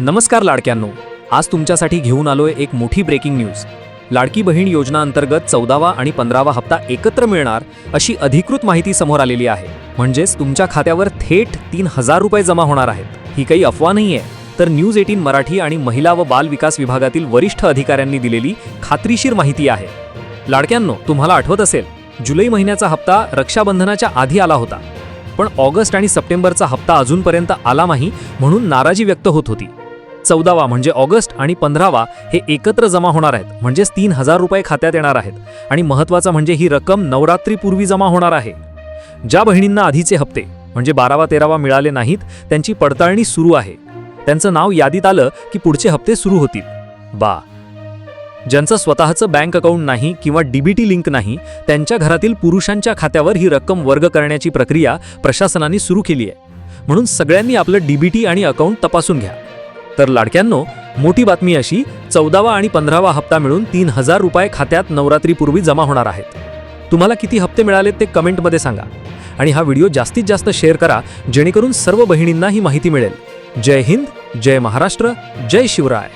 नमस्कार लाडक्यांनो आज तुमच्यासाठी घेऊन आलोय एक मोठी ब्रेकिंग न्यूज लाडकी बहीण योजना अंतर्गत चौदावा आणि पंधरावा हप्ता एकत्र मिळणार अशी अधिकृत माहिती समोर आलेली आहे. म्हणजेच तुमच्या खात्यावर थेट तीन हजार रुपये जमा होणार आहेत. ही काही अफवा नाही आहे तर न्यूज एटीन मराठी आणि महिला व बाल विकास विभागातील वरिष्ठ अधिकाऱ्यांनी दिलेली खात्रीशीर माहिती आहे. लाडक्यांनो तुम्हाला आठवत असेल जुलै महिन्याचा हप्ता रक्षाबंधनाच्या आधी आला होता. पण ऑगस्ट आणि सप्टेंबरचा हप्ता अजूनपर्यंत आला नाही म्हणून नाराजी व्यक्त होत होती. चौदावा म्हणजे ऑगस्ट आणि पंधरावा हे एकत्र जमा होणार आहेत. म्हणजेच तीन हजार रुपये खात्यात येणार आहेत. आणि महत्त्वाचं म्हणजे ही रक्कम नवरात्रीपूर्वी जमा होणार आहे. ज्या बहिणींना आधीचे हप्ते म्हणजे बारावा तेरावा मिळाले नाहीत त्यांची पडताळणी सुरू आहे. त्यांचं नाव यादीत आलं की पुढचे हप्ते सुरू होतील. बा. ज्यांचं स्वतःचं बँक अकाउंट नाही किंवा डीबीटी लिंक नाही त्यांच्या घरातील पुरुषांच्या खात्यावर ही रक्कम वर्ग करण्याची प्रक्रिया प्रशासनाने सुरू केली आहे. म्हणून सगळ्यांनी आपलं डीबीटी आणि अकाउंट तपासून घ्या. तर लाडक्यांनो मोठी बातमी अशी चौदावा आणि पंधरावा हप्ता मिळून तीन हजार रुपये खात्यात नवरात्रीपूर्वी जमा होणार आहेत. तुम्हाला किती हप्ते मिळालेत ते कमेंटमध्ये सांगा. आणि हा व्हिडिओ जास्तीत जास्त शेअर करा जेणेकरून सर्व बहिणींना ही माहिती मिळेल. जय हिंद जय महाराष्ट्र जय शिवराय.